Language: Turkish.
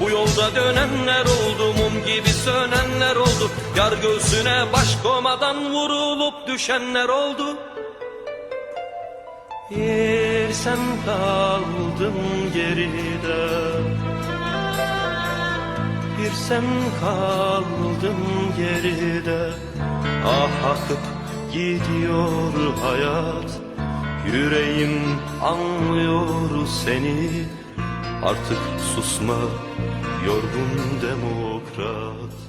bu yolda dönenler oldu mum gibi sönenler oldu. Yar göğsüne baş komadan vurulup düşenler oldu. Yer sen kaldın geride. Bir sen kaldın geride. Ah akıp gidiyor hayat. Yüreğim anlıyor seni Artık susma yorgun demokrat